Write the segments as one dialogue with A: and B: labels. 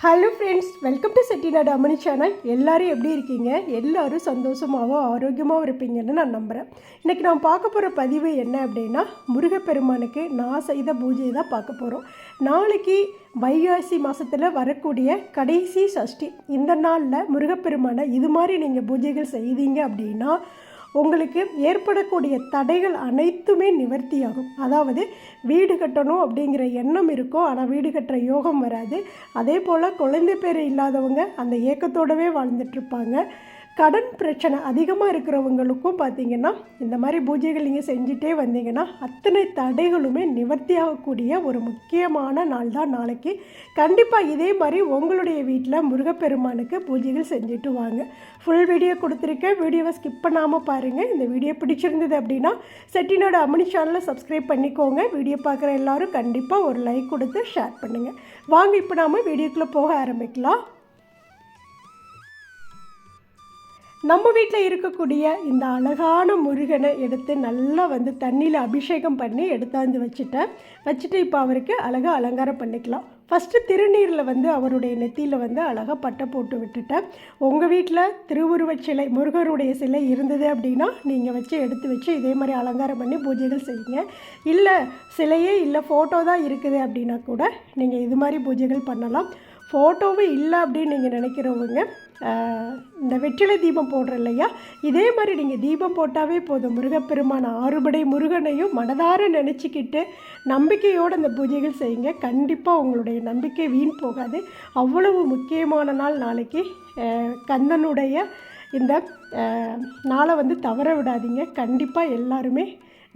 A: Hello friends welcome to Chettinad Ammani channel எல்லாரும் எப்படி இருக்கீங்க? எல்லோரும் சந்தோஷமாகவும் ஆரோக்கியமாகவும் இருப்பீங்கன்னு நான் நம்புகிறேன் இன்றைக்கி நான் பார்க்க போகிற பதிவு என்ன அப்படின்னா முருகப்பெருமானுக்கு நான் செய்த பூஜையை தான் பார்க்க போகிறோம் நாளைக்கு வைகாசி மாதத்தில் வரக்கூடிய கடைசி சஷ்டி. இந்த நாளில் முருகப்பெருமானை இது மாதிரி நீங்கள் பூஜைகள் செய்தீங்க அப்படின்னா உங்களுக்கு ஏற்படக்கூடிய தடைகள் அனைத்துமே நிவர்த்தியாகும். அதாவது வீடு கட்டணும் அப்படிங்கிற எண்ணம் இருக்கும் ஆனால் வீடு கட்டுற யோகம் வராது. அதே போல் குழந்தை பேர் இல்லாதவங்க அந்த ஏக்கத்தோடவே வாழ்ந்துட்டுருப்பாங்க கடன் பிரச்சனை அதிகமாக இருக்கிறவங்களுக்கும் பார்த்தீங்கன்னா இந்த மாதிரி பூஜைகள் நீங்கள் செஞ்சுட்டே வந்தீங்கன்னா அத்தனை தடைகளுமே நிவர்த்தி ஆகக்கூடிய ஒரு முக்கியமான நாள் தான் நாளைக்கு. கண்டிப்பாக இதே மாதிரி உங்களுடைய வீட்டில் முருகப்பெருமானுக்கு பூஜைகள் செஞ்சுட்டு வாங்க. ஃபுல் வீடியோ கொடுத்துருக்கேன். வீடியோவை ஸ்கிப் பண்ணாமல் பாருங்கள் இந்த வீடியோ பிடிச்சிருந்தது அப்படின்னா செட்டினோட அமினி சேனலை சப்ஸ்கிரைப் பண்ணிக்கோங்க. வீடியோ பார்க்குற எல்லாரும் கண்டிப்பாக ஒரு லைக் கொடுத்து ஷேர் பண்ணுங்கள் வாங்க இப்போ நாம் வீடியோக்குள்ளே போக ஆரம்பிக்கலாம். நம்ம வீட்டில் இருக்கக்கூடிய இந்த அழகான முருகனை எடுத்து நல்லா வந்து தண்ணியில் அபிஷேகம் பண்ணி எடுத்தாந்து வச்சுட்டேன். வச்சுட்டு இப்போ அவருக்கு அழகாக அலங்காரம் பண்ணிக்கலாம். ஃபஸ்ட்டு திருநீரில் வந்து அவருடைய நெத்தியில் வந்து அழகாக பட்டை போட்டு விட்டுட்டேன். உங்கள் வீட்டில் திருவுருவச் சிலை முருகருடைய சிலை இருந்தது அப்படின்னா நீங்கள் வச்சு எடுத்து வச்சு இதே மாதிரி அலங்காரம் பண்ணி பூஜைகள் செய்யுங்க. இல்லை சிலையே இல்லை ஃபோட்டோ தான் இருக்குது அப்படின்னா கூட நீங்கள் இது மாதிரி பூஜைகள் பண்ணலாம். ஃபோட்டோவும் இல்லை அப்படின்னு நீங்கள் நினைக்கிறவங்க இந்த வெற்றிலை தீபம் போடுற இல்லையா? இதே மாதிரி நீங்கள் தீபம் போட்டாவே போதும். முருகப்பெருமான ஆறுபடை முருகனையும் மனதார நினச்சிக்கிட்டு நம்பிக்கையோடு அந்த பூஜைகள் செய்யுங்க. கண்டிப்பாக உங்களுடைய நம்பிக்கை வீண் போகாது. அவ்வளவு முக்கியமான நாள் நாளைக்கு கந்தனுடைய இந்த நாளை வந்து தவற விடாதீங்க. கண்டிப்பாக எல்லாருமே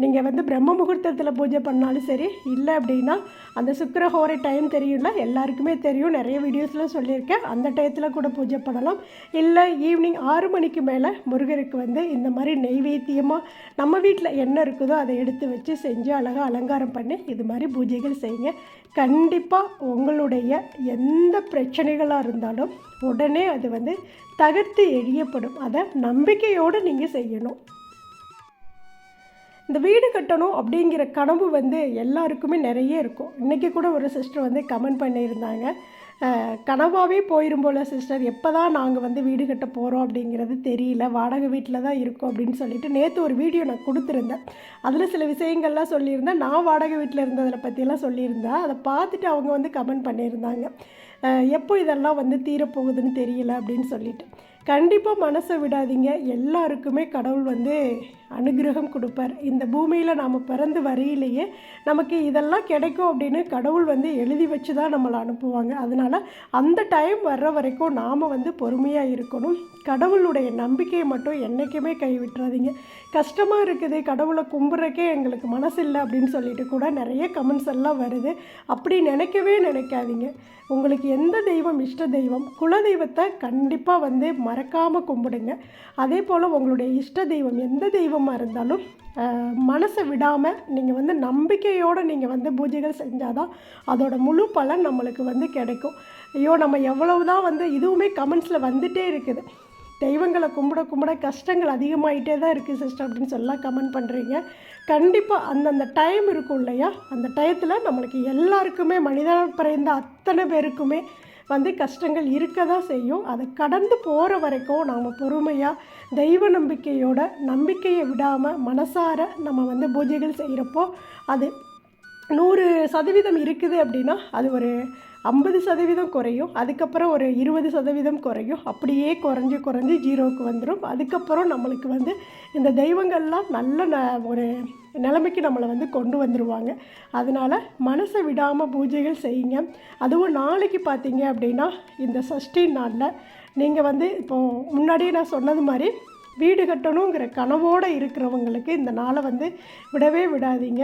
A: நீங்கள் வந்து பிரம்ம முகூர்த்தத்தில் பூஜை பண்ணாலும் சரி இல்லை அப்படின்னா அந்த சுக்கிரஹோரை டைம் தெரியும்ல எல்லாருக்குமே தெரியும். நிறைய வீடியோஸில் சொல்லியிருக்கேன். அந்த டயத்தில் கூட பூஜை பண்ணலாம். இல்லை ஈவினிங் ஆறு மணிக்கு மேலே முருகருக்கு வந்து இந்த மாதிரி நெய்வேத்தியமாக நம்ம வீட்டில் என்ன இருக்குதோ அதை எடுத்து வச்சு செஞ்சு அழகாக அலங்காரம் பண்ணி இது மாதிரி பூஜைகள் செய்யுங்க. கண்டிப்பாக உங்களுடைய எந்த பிரச்சனைகளாக இருந்தாலும் உடனே அது வந்து தகர்த்து எழியப்படும் அதை நம்பிக்கையோடு நீங்கள் செய்யணும். இந்த வீடு கட்டணும் அப்படிங்கிற கனவு வந்து எல்லாருக்குமே நிறைய இருக்கும். இன்றைக்கி கூட ஒரு சிஸ்டர் வந்து கமெண்ட் பண்ணியிருந்தாங்க. கனவாகவே போயிடும் போயிரும் போல சிஸ்டர் எப்போ தான் நாங்கள் வந்து வீடு கட்ட போகிறோம் அப்படிங்கிறது தெரியல. வாடகை வீட்டில் தான் இருக்கோம் அப்படின்னு சொல்லிட்டு நேற்று ஒரு வீடியோ நான் கொடுத்துருந்தேன். அதில் சில விஷயங்கள்லாம் சொல்லியிருந்தேன். நான் வாடகை வீட்டில் இருந்ததில் பற்றியெல்லாம் சொல்லியிருந்தேன் அதை பார்த்துட்டு அவங்க வந்து கமெண்ட் பண்ணியிருந்தாங்க. எப்போ இதெல்லாம் வந்து தீரப்போகுதுன்னு தெரியல அப்படின்னு சொல்லிட்டு. கண்டிப்பாக மனசை விடாதீங்க. எல்லாருக்குமே கடவுள் வந்து அனுகிரகம் கொடுப்பார். இந்த பூமியில் நாம் பிறந்து வரையிலேயே நமக்கு இதெல்லாம் கிடைக்கும் அப்படின்னு கடவுள் வந்து எழுதி வச்சு தான் நம்மளை அனுப்புவாங்க. அதனால் அந்த டைம் வர்ற வரைக்கும் நாம் வந்து பொறுமையாக இருக்கணும். கடவுளுடைய நம்பிக்கையை மட்டும் என்றைக்குமே கைவிட்டுறாதீங்க. கஷ்டமாக இருக்குது கடவுளை கும்பிட்றக்கே எங்களுக்கு மனசு இல்லை அப்படின்னு சொல்லிட்டு கூட நிறைய கமெண்ட்ஸ் எல்லாம் வருது. அப்படி நினைக்கவே நினைக்காதீங்க. உங்களுக்கு எந்த தெய்வம் இஷ்ட தெய்வம் குல தெய்வத்தை கண்டிப்பாக வந்து ம மறக்காமல் கும்பிடுங்க. அதே போல் உங்களுடைய இஷ்ட தெய்வம் எந்த தெய்வமாக இருந்தாலும் மனசை விடாமல் நீங்கள் வந்து நம்பிக்கையோடு நீங்கள் வந்து பூஜைகள் செஞ்சால் தான் அதோட முழு பலன் நம்மளுக்கு வந்து கிடைக்கும். ஐயோ நம்ம எவ்வளவு தான் வந்து இதுவுமே கமெண்ட்ஸில் வந்துட்டே இருக்குது. தெய்வங்களை கும்பிட கும்பிட கஷ்டங்கள் அதிகமாகிட்டே தான் இருக்குது சிஸ்டர் அப்படின்னு சொல்லலாம் கமெண்ட் பண்ணுறீங்க கண்டிப்பாக அந்தந்த டைம் இருக்கும் இல்லையா? அந்த டயத்தில் நம்மளுக்கு எல்லாருக்குமே மனிதன் பிறந்த அத்தனை பேருக்குமே வந்து கஷ்டங்கள் இருக்க தான் செய்யும். அதை கடந்து போகிற வரைக்கும் நாம் பொறுமையாக தெய்வ நம்பிக்கையோட நம்பிக்கையை விடாமல் மனசார நம்ம வந்து பூஜைகள் செய்கிறப்போ அது நூறு சதவீதம் இருக்குது அப்படின்னா அது ஒரு ஐம்பது சதவீதம் குறையும். அதுக்கப்புறம் ஒரு இருபது சதவீதம் குறையும். அப்படியே குறைஞ்சி குறைஞ்சி ஜீரோவுக்கு வந்துடும் அதுக்கப்புறம் நம்மளுக்கு வந்து இந்த தெய்வங்கள்லாம் நல்ல ந ஒரு நிலைமைக்கு நம்மளை வந்து கொண்டு வந்துடுவாங்க அதனால் மனசை விடாமல் பூஜைகள் செய்யுங்க. அதுவும் நாளைக்கு பார்த்தீங்க அப்படின்னா இந்த சஷ்டி நாளில் நீங்கள் வந்து இப்போது முன்னாடியே நான் சொன்னது மாதிரி வீடு கட்டணுங்கிற கனவோடு இருக்கிறவங்களுக்கு இந்த நாளை வந்து விடவே விடாதீங்க.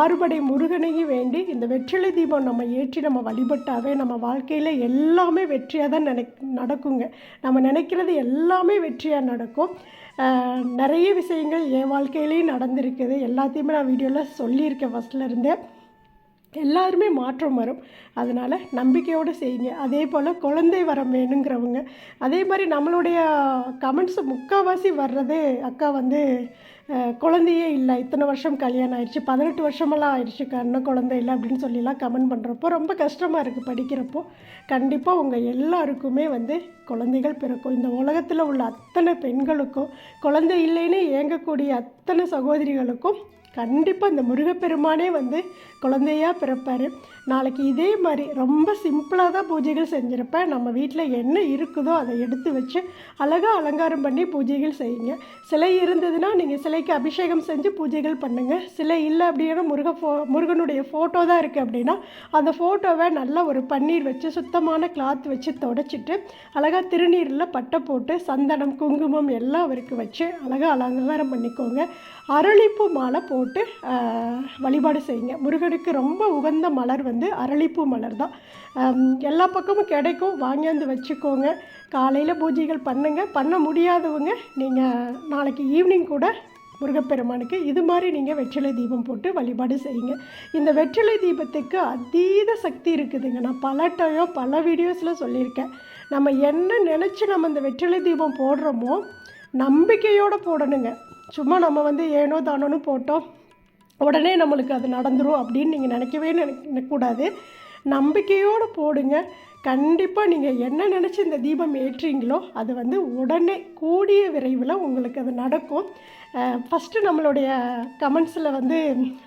A: ஆறுபடை முருகனையும் வேண்டி இந்த வெற்றிலை தீபம் நம்ம ஏற்றி நம்ம வழிபட்டாவே நம்ம வாழ்க்கையில் எல்லாமே வெற்றியாக தான் நினை நடக்குங்க. நம்ம நினைக்கிறது எல்லாமே வெற்றியாக நடக்கும். நிறைய விஷயங்கள் என் வாழ்க்கையிலையும் நடந்திருக்குது. எல்லாத்தையுமே நான் வீடியோவில் சொல்லியிருக்கேன் ஃபஸ்ட்டில் எல்லாருமே மாற்றம் வரும். அதனால் நம்பிக்கையோடு செய்யுங்க. அதே போல் குழந்தை வரம் வேணுங்கிறவங்க அதே மாதிரி நம்மளுடைய கமெண்ட்ஸ் முக்கால்வாசி வர்றது அக்கா வந்து குழந்தையே இல்லை இத்தனை வருஷம் கல்யாணம் ஆயிடுச்சு பதினெட்டு வருஷமெல்லாம் ஆயிடுச்சு கண்ணு குழந்தை இல்லை அப்படின்னு சொல்லிலாம் கமெண்ட் பண்ணுறப்போ ரொம்ப கஷ்டமாக இருக்குது படிக்கிறப்போ. கண்டிப்பாக உங்கள் எல்லாருக்குமே வந்து குழந்தைகள் பிறக்கும். இந்த உலகத்தில் உள்ள அத்தனை பெண்களுக்கும் குழந்தை இல்லைன்னு ஏங்கக்கூடிய அத்தனை சகோதரிகளுக்கும் கண்டிப்பாக இந்த முருகப்பெருமானே வந்து குழந்தையாக பிறப்பார். நாளைக்கு இதே மாதிரி ரொம்ப சிம்பிளாக தான் பூஜைகள் செஞ்சுருப்பேன். நம்ம வீட்டில் என்ன இருக்குதோ அதை எடுத்து வச்சு அழகாக அலங்காரம் பண்ணி பூஜைகள் செய்யுங்க. சிலை இருந்ததுன்னா நீங்கள் சிலைக்கு அபிஷேகம் செஞ்சு பூஜைகள் பண்ணுங்கள் சிலை இல்லை அப்படின்னா முருக ஃபோ முருகனுடைய ஃபோட்டோ தான் இருக்குது அப்படின்னா அந்த ஃபோட்டோவை நல்லா ஒரு பன்னீர் வச்சு சுத்தமான கிளாத் வச்சு தொடச்சிட்டு அழகாக திருநீரில் பட்டை போட்டு சந்தனம் குங்குமம் எல்லாம் அவருக்கு வச்சு அழகாக அலங்காரம் பண்ணிக்கோங்க. அரளிப்பூ மாலை போட்டு வழிபாடு செய்யுங்க. முருகனுக்கு ரொம்ப உகந்த மலர் வந்து வந்து அரளிப்பூ மலர் தான். எல்லா பக்கமும் கிடைக்கும். வாங்கியாந்து வச்சுக்கோங்க. காலையில் பூஜைகள் பண்ணுங்கள் பண்ண முடியாதவங்க நீங்கள் நாளைக்கு ஈவினிங் கூட முருகப்பெருமானுக்கு இது மாதிரி நீங்கள் வெற்றிலை தீபம் போட்டு வழிபாடு செய்யுங்க. இந்த வெற்றிலை தீபத்துக்கு அதீத சக்தி இருக்குதுங்க. நான் பல டைம் பல வீடியோஸில் சொல்லியிருக்கேன். நம்ம என்ன நினச்சி நம்ம இந்த வெற்றிலை தீபம் போடுறோமோ நம்பிக்கையோடு போடணுங்க. சும்மா நம்ம வந்து ஏனோ தானோன்னு போட்டோம். உடனே நம்மளுக்கு அது நடந்துடும் அப்படின்னு நீங்கள் நினைக்கவே நினைக்கக்கூடாது. நம்பிக்கையோடு போடுங்க. கண்டிப்பாக நீங்கள் என்ன நினச்சி இந்த தீபம் ஏற்றீங்களோ அது வந்து உடனே கூடிய விரைவில் உங்களுக்கு அது நடக்கும். ஃபஸ்ட்டு நம்மளுடைய கமெண்ட்ஸில் வந்து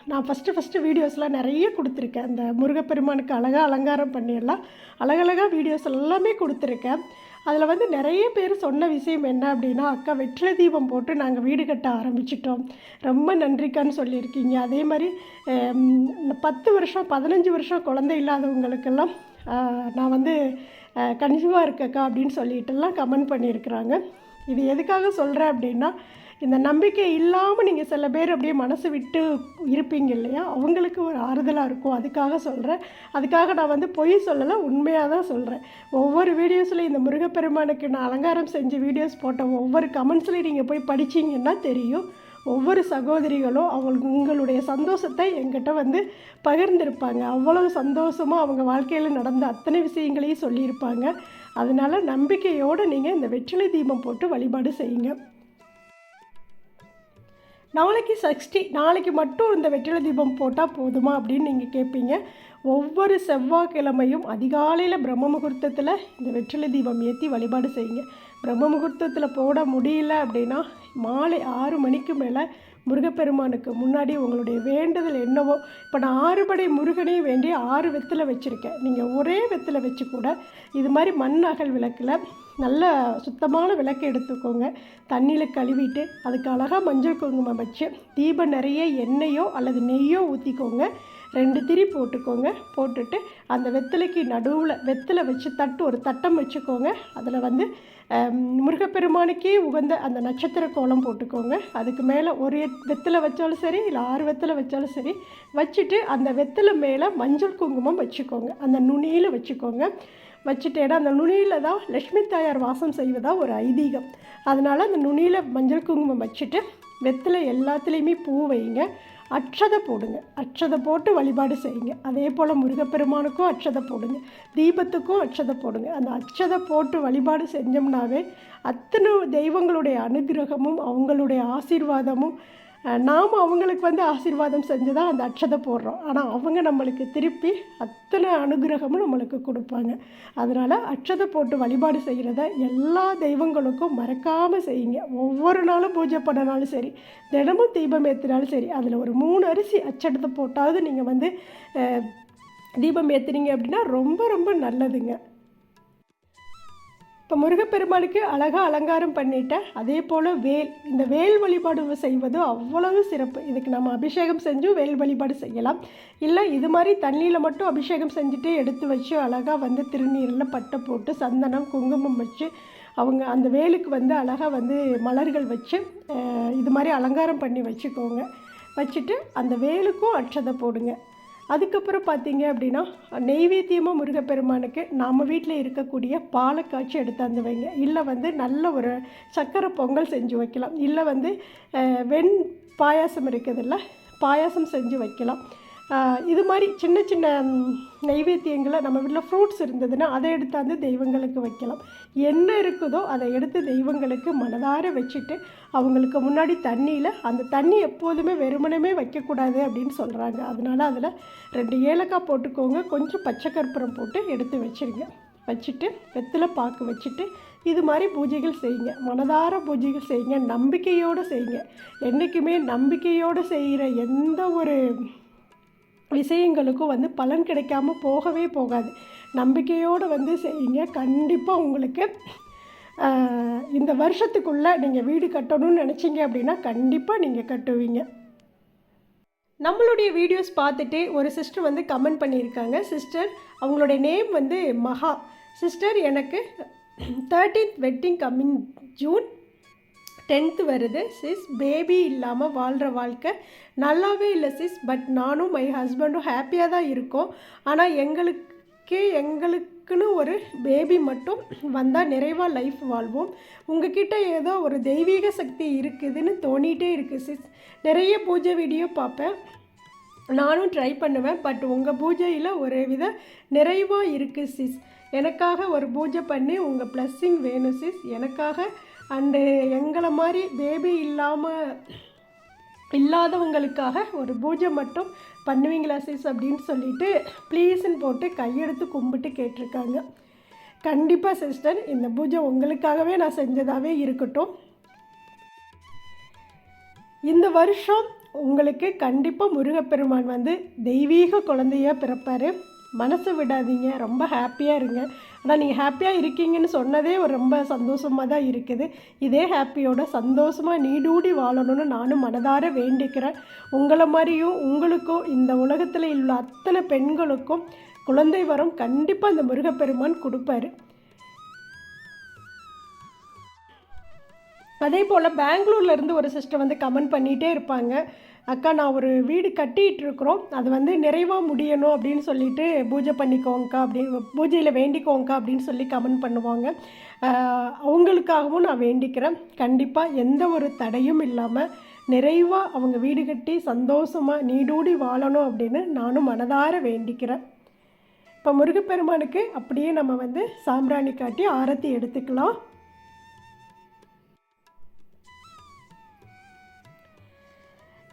A: நான் ஃபஸ்ட்டு ஃபஸ்ட்டு வீடியோஸ்லாம் நிறைய கொடுத்துருக்கேன். அந்த முருகப்பெருமானுக்கு அழகாக அலங்காரம் பண்ணியெல்லாம் அழகழகாக வீடியோஸ் எல்லாமே கொடுத்துருக்கேன். அதில் வந்து நிறைய பேர் சொன்ன விஷயம் என்ன அப்படின்னா அக்கா வெற்றிலை தீபம் போட்டு நாங்கள் வீடு கட்ட ஆரம்பிச்சிட்டோம். ரொம்ப நன்றிக்கான்னு சொல்லியிருக்கீங்க. அதே மாதிரி பத்து வருஷம் பதினஞ்சு வருஷம் குழந்தை இல்லாதவங்களுக்கெல்லாம் நான் வந்து கன்சிவாக இருக்கக்கா அப்படின்னு சொல்லிட்டுலாம் கமெண்ட் பண்ணியிருக்கிறாங்க. இது எதுக்காக சொல்கிறேன் அப்படின்னா இந்த நம்பிக்கை இல்லாமல் நீங்கள் சில பேர் அப்படியே மனசு விட்டு இருப்பீங்க இல்லையா? அவங்களுக்கு ஒரு ஆறுதலாக இருக்கும். அதுக்காக சொல்கிறேன் அதுக்காக நான் வந்து பொய் சொல்லலை உண்மையாக தான் சொல்கிறேன் ஒவ்வொரு வீடியோஸ்லையும் இந்த முருகப்பெருமானுக்கு நான் அலங்காரம் செஞ்சு வீடியோஸ் போட்ட ஒவ்வொரு கமெண்ட்ஸ்லையும் நீங்கள் போய் படிச்சீங்கன்னா தெரியும். ஒவ்வொரு சகோதரிகளும் அவங்க உங்களுடைய சந்தோஷத்தை எங்கிட்ட வந்து பகிர்ந்திருப்பாங்க. அவ்வளவு சந்தோஷமாக அவங்க வாழ்க்கையில் நடந்த அத்தனை விஷயங்களையும் சொல்லியிருப்பாங்க. அதனால் நம்பிக்கையோடு நீங்கள் இந்த வெற்றிலை தீபம் போட்டு வழிபாடு செய்யுங்க. நாளைக்கு சஷ்டி நாளைக்கு மட்டும் இந்த வெற்றிலை தீபம் போட்டால் போதுமா அப்படின்னு நீங்கள் கேட்பீங்க ஒவ்வொரு செவ்வாய்க்கிழமையும் அதிகாலையில் பிரம்ம முகூர்த்தத்தில் இந்த வெற்றிலை தீபம் ஏற்றி வழிபாடு செய்யுங்க. பிரம்ம முகூர்த்தத்தில் போட முடியல அப்படின்னா மாலை ஆறு மணிக்கு மேலே முருகப்பெருமானுக்கு முன்னாடி உங்களுடைய வேண்டுதல் என்னவோ இப்போ நான் ஆறுபடை முருகனையும் வேண்டி ஆறு வெத்தில் வச்சுருக்கேன். நீங்கள் ஒரே வெத்தில் வச்சு கூட இது மாதிரி மண் அகல் விளக்கில் நல்ல சுத்தமான விளக்கு எடுத்துக்கோங்க. தண்ணியில் கழுவிட்டு அதுக்கு அழகாக மஞ்சள் குங்குமம் வச்சு தீபம் நிறைய எண்ணெயோ அல்லது நெய்யோ ஊற்றிக்கோங்க ரெண்டு திரி போட்டுக்கோங்க. போட்டுட்டு அந்த வெத்தலைக்கு நடுவில் வெத்தலை வச்சு தட்டு ஒரு தட்டம் வச்சுக்கோங்க. அதில் வந்து முருகப்பெருமானுக்கே உகந்த அந்த நட்சத்திர கோலம் போட்டுக்கோங்க. அதுக்கு மேலே ஒரு வெத்தலை வச்சாலும் சரி இல்லை ஆறு வெத்தலை வச்சாலும் சரி வச்சுட்டு அந்த வெத்தலை மேலே மஞ்சள் குங்குமம் வச்சுக்கோங்க. அந்த நுனியில் வச்சுக்கோங்க. வச்சுட்டேன்னா அந்த நுனியில் தான் லக்ஷ்மி தாயார் வாசம் செய்வதா ஒரு ஐதீகம். அதனால் அந்த நுனியில் மஞ்சள் குங்குமம் வச்சுட்டு வெத்தலை எல்லாத்துலேயுமே பூ வைங்க அட்சதை போடுங்க. அட்சதை போட்டு வழிபாடு செய்யுங்க. அதே போல் முருகப்பெருமானுக்கும் அட்சதை போடுங்க. தீபத்துக்கும் அட்சதை போடுங்க. அந்த அட்சதை போட்டு வழிபாடு செஞ்சோம்னாவே அத்தனை தெய்வங்களுடைய அனுகிரகமும் அவங்களுடைய ஆசீர்வாதமும் நாம் அவங்களுக்கு வந்து ஆசீர்வாதம் செஞ்சு தான் அந்த அட்சதை போடுறோம். ஆனால் அவங்க நம்மளுக்கு திருப்பி அத்தனை அனுகிரகமும் நம்மளுக்கு கொடுப்பாங்க. அதனால் அட்சதை போட்டு வழிபாடு செய்கிறத எல்லா தெய்வங்களுக்கும் மறக்காமல் செய்யுங்க. ஒவ்வொரு நாளும் பூஜை பண்ணனாலும் சரி தினமும் தீபம் ஏற்றினாலும் சரி அதில் ஒரு மூணு அரிசி அச்சடத்தை போட்டாவது நீங்கள் வந்து தீபம் ஏற்றுனீங்க அப்படின்னா ரொம்ப ரொம்ப நல்லதுங்க. இப்போ முருகப்பெருமானுக்கு அழகாக அலங்காரம் பண்ணிட்டேன் அதே போல் வேல் இந்த வேல் வழிபாடு செய்வதும் அவ்வளவு சிறப்பு. இதுக்கு நம்ம அபிஷேகம் செஞ்சும் வேல் வழிபாடு செய்யலாம். இல்லை இது மாதிரி தண்ணியில் மட்டும் அபிஷேகம் செஞ்சுட்டு எடுத்து வச்சு அழகாக வந்து திருநீரில் பட்டை போட்டு சந்தனம் குங்குமம் வச்சு அவங்க அந்த வேலுக்கு வந்து அழகாக வந்து மலர்கள் வச்சு இது மாதிரி அலங்காரம் பண்ணி வச்சுக்கோங்க. வச்சுட்டு அந்த வேலுக்கும் அட்சதை போடுங்க. அதுக்கப்புறம் பார்த்தீங்க அப்படின்னா நெய்வேத்தியமாக முருகப்பெருமானுக்கு நம்ம வீட்டில் இருக்கக்கூடிய பாலை காய்ச்சி எடுத்தாந்து வைங்க. இல்லை வந்து நல்ல ஒரு சக்கரை பொங்கல் செஞ்சு வைக்கலாம். இல்லை வந்து வெண் பாயாசம் இருக்குதுல்ல பாயாசம் செஞ்சு வைக்கலாம். இது மாதிரி சின்ன சின்ன நைவேத்தியங்களை நம்ம வீட்டில் ஃப்ரூட்ஸ் இருந்ததுன்னா அதை எடுத்தாந்து தெய்வங்களுக்கு வைக்கலாம். என்ன இருக்குதோ அதை எடுத்து தெய்வங்களுக்கு மனதார வச்சுட்டு அவங்களுக்கு முன்னாடி தண்ணியில் அந்த தண்ணி எப்போதுமே வெறுமனமே வைக்கக்கூடாது அப்படின்னு சொல்கிறாங்க அதனால அதில் ரெண்டு ஏலக்காய் போட்டுக்கோங்க. கொஞ்சம் பச்சை கற்பூரம் போட்டு எடுத்து வச்சிருங்க. வச்சுட்டு வெத்தலை பாக்கு வச்சுட்டு இது மாதிரி பூஜைகள் செய்யுங்க. மனதார பூஜைகள் செய்யுங்க. நம்பிக்கையோடு செய்யுங்க. என்றைக்குமே நம்பிக்கையோடு செய்கிற எந்த ஒரு விஷயங்களுக்கும் வந்து பலன் கிடைக்காம போகவே போகாது. நம்பிக்கையோடு வந்து செய்யுங்க. கண்டிப்பாக உங்களுக்கு இந்த வருஷத்துக்குள்ளே நீங்கள் வீடு கட்டணும்னு நினச்சிங்க அப்படின்னா கண்டிப்பாக நீங்கள் கட்டுவீங்க. நம்மளுடைய வீடியோஸ் பார்த்துட்டு ஒரு சிஸ்டர் வந்து கமெண்ட் பண்ணியிருக்காங்க. சிஸ்டர் அவங்களுடைய நேம் வந்து மகா. சிஸ்டர் எனக்கு thirteenth wedding coming June tenth வருது சிஸ் பேபி இல்லாமல் வாழ்கிற வாழ்க்கை. நல்லாவே இல்லை சிஸ் பட் நானும் மை ஹஸ்பண்டும் ஹாப்பியாக தான் இருக்கோம். ஆனால் எங்களுக்கே எங்களுக்குன்னு ஒரு பேபி மட்டும் வந்தால் நிறைவாக லைஃப் வாழ்வோம். உங்ககிட்ட ஏதோ ஒரு தெய்வீக சக்தி இருக்குதுன்னு தோணிகிட்டே இருக்குது சிஸ் நிறைய பூஜை வீடியோ பார்ப்பேன். நானும் ட்ரை பண்ணுவேன். பட் உங்கள் பூஜையில் ஒரு வித நிறைவாக இருக்குது சிஸ் எனக்காக ஒரு பூஜை பண்ணி உங்கள் ப்ளஸ்ஸிங் வேணும் சிஸ் எனக்காக அண்டு uh, எங்களை மாதிரி பேபி இல்லாமல் இல்லாதவங்களுக்காக ஒரு பூஜை மட்டும் பண்ணுவீங்களா சிஸ் அப்படின்னு சொல்லிட்டு ப்ளீஸ்ன்னு போட்டு கையெடுத்து கும்பிட்டு கேட்டிருக்காங்க. கண்டிப்பாக சிஸ்டர் இந்த பூஜை உங்களுக்காகவே நான் செஞ்சதாகவே இருக்கட்டும். இந்த வருஷம் உங்களுக்கு கண்டிப்பாக முருகப்பெருமான் வந்து தெய்வீக குழந்தையாக பிறப்பார். மனசை விடாதீங்க. ரொம்ப ஹாப்பியாக இருங்க. ஆனால் நீங்கள் ஹாப்பியாக இருக்கீங்கன்னு சொன்னதே ஒரு ரொம்ப சந்தோஷமாக தான் இருக்குது. இதே ஹாப்பியோட சந்தோஷமாக நீடூடி வாழணும்னு நானும் மனதார வேண்டிக்கிறேன். உங்களை மாதிரியும் உங்களுக்கும் இந்த உலகத்தில் உள்ள அத்தனை பெண்களுக்கும் குழந்தை வரம் கண்டிப்பாக இந்த முருகப்பெருமான் கொடுப்பாரு. அதே போல் பெங்களூர்லேருந்து ஒரு சிஸ்டர் வந்து கமெண்ட் பண்ணிகிட்டே இருப்பாங்க. அக்கா நான் ஒரு வீடு கட்டிகிட்டு இருக்கிறோம் அது வந்து நிறைவாக முடியணும் அப்படின்னு சொல்லிட்டு பூஜை பண்ணிக்கோங்கக்கா அப்படின்னு பூஜையில் வேண்டிக்கோங்கக்கா அப்படின்னு சொல்லி கமெண்ட் பண்ணுவாங்க. அவங்களுக்காகவும் நான் வேண்டிக்கிறேன். கண்டிப்பாக எந்த ஒரு தடையும் இல்லாமல் நிறைவாக அவங்க வீடு கட்டி சந்தோஷமாக நீடூடி வாழணும் அப்படின்னு நானும் மனதார வேண்டிக்கிறேன். இப்போ முருகப்பெருமானுக்கு அப்படியே நம்ம வந்து சாம்பிராணி காட்டி ஆரத்தி எடுத்துக்கலாம்.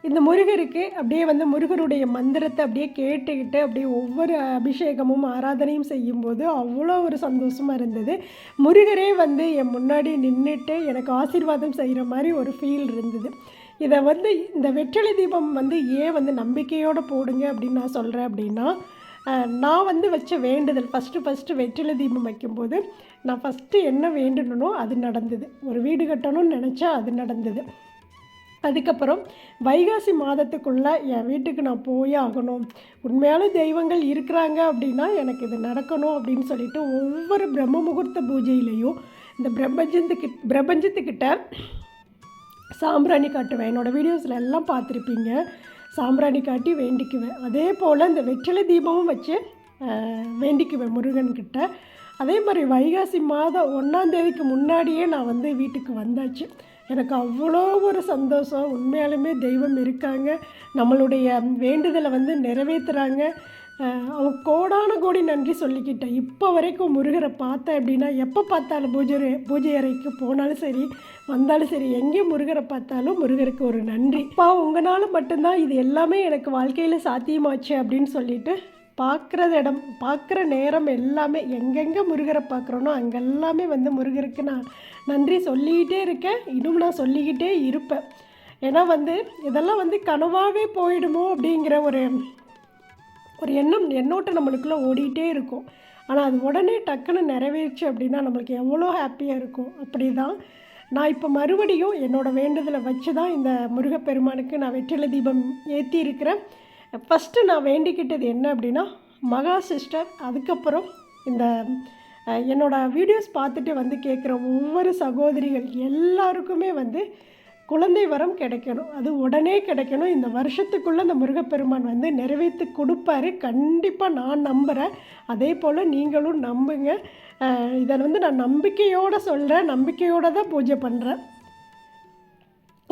A: இந்த முருகருக்கு அப்படியே வந்து முருகருடைய மந்திரத்தை அப்படியே கேட்டுக்கிட்டு அப்படியே ஒவ்வொரு அபிஷேகமும் ஆராதனையும் செய்யும்போது அவ்வளோ ஒரு சந்தோஷமாக இருந்தது. முருகரே வந்து என் முன்னாடி நின்றுட்டு எனக்கு ஆசீர்வாதம் செய்கிற மாதிரி ஒரு ஃபீல் இருந்தது. இதை வந்து இந்த வெற்றிலை தீபம் வந்து ஏன் வந்து நம்பிக்கையோடு போடுங்க அப்படின்னு நான் சொல்கிறேன் அப்படின்னா நான் வந்து வச்ச வேண்டுதல் ஃபஸ்ட்டு ஃபஸ்ட்டு வெற்றிலை தீபம் வைக்கும்போது நான் ஃபஸ்ட்டு என்ன வேண்டணுனோ அது நடந்தது. ஒரு வீடு கட்டணும்னு நினச்சா அது நடந்தது. அதுக்கப்புறம் வைகாசி மாதத்துக்குள்ளே என் வீட்டுக்கு நான் போயே ஆகணும். உண்மையான தெய்வங்கள் இருக்கிறாங்க அப்படின்னா எனக்கு இது நடக்கணும் அப்படின்னு சொல்லிட்டு ஒவ்வொரு பிரம்ம முகூர்த்த பூஜையிலையும் இந்த பிரபஞ்சத்துக்கு பிரபஞ்சத்துக்கிட்ட சாம்பிராணி காட்டுவேன். என்னோடய வீடியோஸில் எல்லாம் பார்த்துருப்பீங்க. சாம்பிராணி காட்டி வேண்டிக்குவேன். அதே போல் இந்த வெற்றிலை தீபமும் வச்சு வேண்டிக்குவேன் முருகன்கிட்ட அதே மாதிரி வைகாசி மாதம் ஒன்றாந்தேதிக்கு முன்னாடியே நான் வந்து வீட்டுக்கு வந்தாச்சு. எனக்கு அவ்வளோ ஒரு சந்தோஷம். உண்மையாலுமே தெய்வம் இருக்காங்க. நம்மளுடைய வேண்டுதலை வந்து நிறைவேற்றுறாங்க அவங்க கோடான கோடி நன்றி சொல்லிக்கிட்டேன். இப்போ வரைக்கும் முருகரை பார்த்தேன் அப்படின்னா எப்போ பார்த்தாலும் பூஜை பூஜை அறைக்கு போனாலும் சரி வந்தாலும் சரி எங்கே முருகரை பார்த்தாலும் முருகருக்கு ஒரு நன்றி. இப்போ உங்களால் மட்டும்தான் இது எல்லாமே எனக்கு வாழ்க்கையில் சாத்தியமாச்சு அப்படின்னு சொல்லிட்டு பார்க்குறது இடம் பார்க்குற நேரம் எல்லாமே எங்கெங்கே முருகரை பார்க்குறோனோ அங்கெல்லாமே வந்து முருகருக்கு நான் நன்றி சொல்லிக்கிட்டே இருக்கேன். இன்னும் நான் சொல்லிக்கிட்டே இருப்பேன். ஏன்னா வந்து இதெல்லாம் வந்து கனவாகவே போயிடுமோ அப்படிங்கிற ஒரு ஒரு எண்ணம் எண்ணோட்டம் நம்மளுக்குள்ளே ஓடிக்கிட்டே இருக்கும். ஆனால் அது உடனே டக்குன்னு நிறைவேறுச்சு அப்படின்னா நம்மளுக்கு எவ்வளோ ஹாப்பியாக இருக்கும். அப்படி தான் நான் இப்போ மறுபடியும் என்னோடய வேண்டுதலை வச்சு தான் இந்த முருகப்பெருமானுக்கு நான் வெற்றிலை தீபம் ஏற்றி இருக்கிறேன் ஃபஸ்ட்டு நான் வேண்டிக்கிட்டது என்ன அப்படின்னா மகா சிஸ்டர் அதுக்கப்புறம் இந்த என்னோடய வீடியோஸ் பார்த்துட்டு வந்து கேட்குற ஒவ்வொரு சகோதரிகள் எல்லாருக்குமே வந்து குழந்தை வரம் கிடைக்கணும். அது உடனே கிடைக்கணும். இந்த வருஷத்துக்குள்ளே இந்த முருகப்பெருமான் வந்து நிறைவேற்றி கொடுப்பாரு. கண்டிப்பாக நான் நம்புகிறேன் அதே போல் நீங்களும் நம்புங்க. இதை வந்து நான் நம்பிக்கையோடு சொல்கிறேன் நம்பிக்கையோடு தான் பூஜை பண்ணுறேன்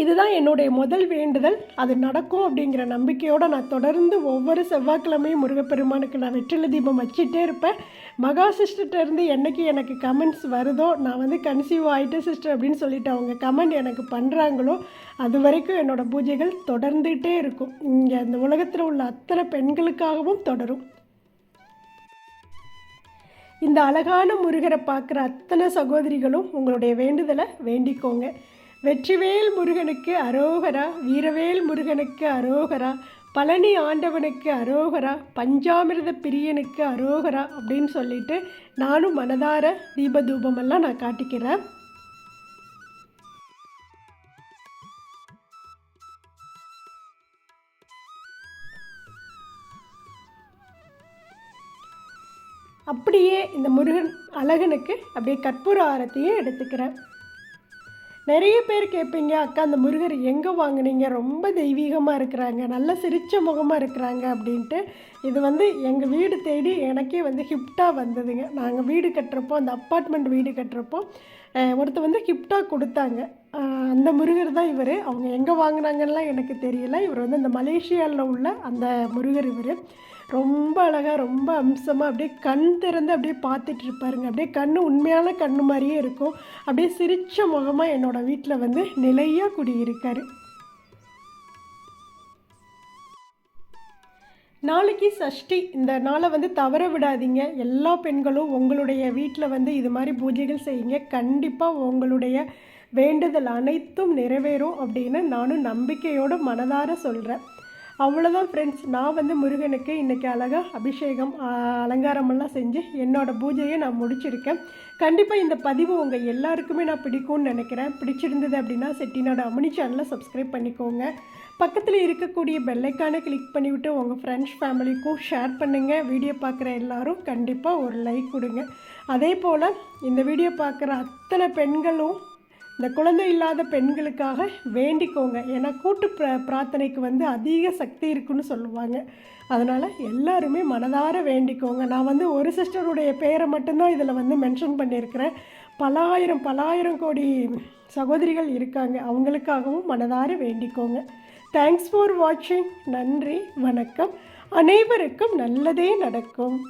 A: இதுதான் என்னுடைய முதல் வேண்டுதல். அது நடக்கும் அப்படிங்கிற நம்பிக்கையோடு நான் தொடர்ந்து ஒவ்வொரு செவ்வாய்க்கிழமையும் முருகப்பெருமானுக்கு நான் வெற்றில தீபம் வச்சுட்டே இருப்பேன். மகா சிஸ்டர்கிட்டேருந்து என்றைக்கு என்னைக்கு எனக்கு கமெண்ட்ஸ் வருதோ நான் வந்து கன்சீவ் ஆகிட்டு சிஸ்டர் அப்படின்னு சொல்லிட்டு அவங்க கமெண்ட் எனக்கு பண்ணுறாங்களோ அது வரைக்கும் என்னோடய பூஜைகள் தொடர்ந்துகிட்டே இருக்கும். இங்கே இந்த உலகத்தில் உள்ள அத்தனை பெண்களுக்காகவும் தொடரும். இந்த அழகான முருகரை பார்க்குற அத்தனை சகோதரிகளும் உங்களுடைய வேண்டுதலை வேண்டிக்கோங்க. வெற்றிவேல் முருகனுக்கு அரோகரா வீரவேல் முருகனுக்கு அரோகரா பழனி ஆண்டவனுக்கு அரோகரா பஞ்சாமிர்த பிரியனுக்கு அரோகரா அப்படின்னு சொல்லிட்டு நானும் மனதார தீபதூபமெல்லாம் நான் காட்டிக்கிறேன். அப்படியே இந்த முருகன் அழகனுக்கு அப்படியே கற்பூர ஆரத்தையும் எடுத்துக்கிறேன். நிறைய பேர் கேட்பீங்க அக்கா அந்த முருகர் எங்கே வாங்கினீங்க? ரொம்ப தெய்வீகமாக இருக்கிறாங்க நல்ல சிரித்த முகமாக இருக்கிறாங்க அப்படின்ட்டு. இது வந்து எங்கள் வீடு தேடி எனக்கே வந்து ஹிப்டாக வந்ததுங்க. நாங்கள் வீடு கட்டுறப்போ அந்த அப்பார்ட்மெண்ட் வீடு கட்டுறப்போ ஒருத்தர் வந்து ஹிப்டாக கொடுத்தாங்க. அந்த முருகர் தான் இவர். அவங்க எங்கே வாங்கினாங்கலாம் எனக்கு தெரியல. இவர் வந்து அந்த மலேசியாவில் உள்ள அந்த முருகர் இவர். ரொம்ப அழகாக ரொம்ப அம்சமாக அப்படியே கண் திறந்து அப்படியே பார்த்துட்டு இருப்பாருங்க. அப்படியே கண் உண்மையான கண்ணு மாதிரியே இருக்கும். அப்படியே சிரித்த முகமாக என்னோடய வீட்டில் வந்து நிலையாக குடியிருக்காரு. நாளைக்கு சஷ்டி. இந்த நாளை வந்து தவற விடாதீங்க. எல்லா பெண்களும் உங்களுடைய வீட்டில் வந்து இது மாதிரி பூஜைகள் செய்யுங்க. கண்டிப்பாக உங்களுடைய வேண்டுதல் அனைத்தும் நிறைவேறும் அப்படின்னு நானும் நம்பிக்கையோடு மனதார சொல்கிறேன் அவ்வளோதான் ஃப்ரெண்ட்ஸ் நான் வந்து முருகனுக்கு இன்றைக்கி அழகாக அபிஷேகம் அலங்காரமெல்லாம் செஞ்சு என்னோடய பூஜையை நான் முடிச்சிருக்கேன். கண்டிப்பாக இந்த பதிவு உங்கள் எல்லாருக்குமே நான் பிடிக்கும்னு நினைக்கிறேன். பிடிச்சிருந்தது அப்படின்னா செட்டிநாடு அமினி சேனலை சப்ஸ்கிரைப் பண்ணிக்கோங்க. பக்கத்தில் இருக்கக்கூடிய பெல்லைக்கானை கிளிக் பண்ணிவிட்டு உங்கள் ஃப்ரெண்ட்ஸ் ஃபேமிலிக்கும் ஷேர் பண்ணுங்கள் வீடியோ பார்க்குற எல்லாரும் கண்டிப்பாக ஒரு லைக் கொடுங்க. அதே போல் இந்த வீடியோ பார்க்குற அத்தனை பெண்களும் இந்த குழந்தை இல்லாத பெண்களுக்காக வேண்டிக்கோங்க. ஏன்னா கூட்டு பிர பிரார்த்தனைக்கு வந்து அதிக சக்தி இருக்குன்னு சொல்லுவாங்க. அதனால் எல்லாருமே மனதார வேண்டிக்கோங்க. நான் வந்து ஒரு சிஸ்டருடைய பேரை மட்டும்தான் இதில் வந்து மென்ஷன் பண்ணியிருக்கிறேன். பலாயிரம் பலாயிரம் கோடி சகோதரிகள் இருக்காங்க. அவங்களுக்காகவும் மனதார வேண்டிக்கோங்க. தேங்க்ஸ் ஃபார் வாட்சிங் நன்றி வணக்கம். அனைவருக்கும் நல்லதே நடக்கும்.